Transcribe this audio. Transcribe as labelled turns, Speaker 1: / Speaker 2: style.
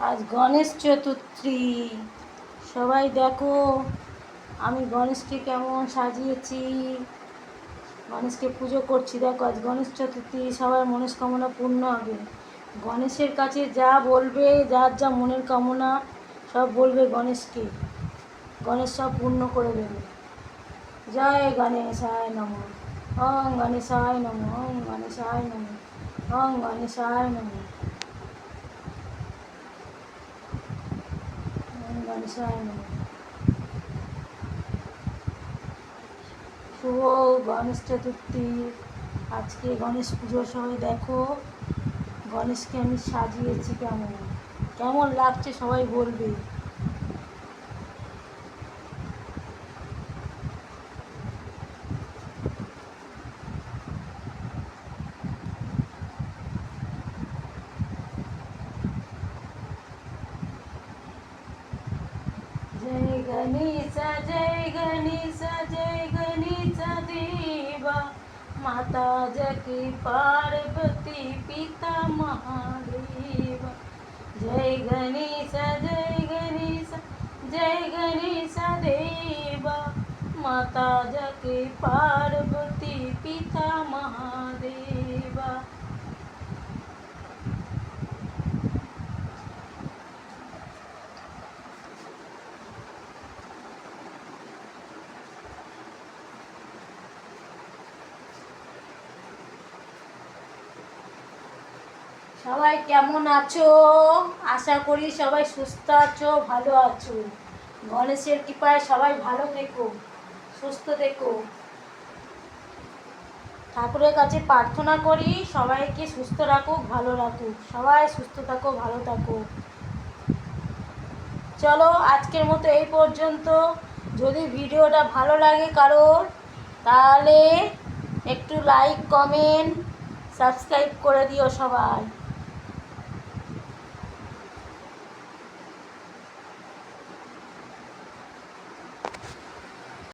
Speaker 1: আজ গণেশ চতুর্থী। সবাই দেখো, আমি গণেশকে কেমন সাজিয়েছি। গণেশকে পুজো করছি, দেখো আজ গণেশ চতুর্থী, সবার মনস্কামনা পূর্ণ হবে। গণেশের কাছে যা বলবে, যার যা মনের কামনা, সব বলবে গণেশকে। গণেশ সব পূর্ণ করে দেবে। জয় গণেশায় নম। ওং গণেশায় নম ওং গণেশায় নম। ওং গণেশায় নম ওং গণেশায় নম শুভ গণেশ চতুর্থী। আজকে গণেশ পুজোর সবাই দেখো, গণেশকে আমি সাজিয়েছি কেমন? কেমন লাগছে সবাই বলবে। गणेश, जय गणेश जय गणेश देवा। माता जगी पार्वती पिता महादेव। जय गणेशा जय गणेशा जय गणेशा देवा। माता जगी पार्वती সবাই কেমন আছো? আশা করি সবাই সুস্থ আছো, ভালো আছো। গণেশের কৃপায় সবাই ভালো থেকো, সুস্থ থেকো। ঠাকুরের কাছে প্রার্থনা করি, সবাইকে সুস্থ রাখুক, ভালো রাখুক। সবাই সুস্থ থাকো, ভালো থাকো। চলো, আজকের মতো এই পর্যন্ত। যদি ভিডিওটা ভালো লাগে কারোর, তাহলে একটু লাইক কমেন্ট সাবস্ক্রাইব করে দিও সবাই।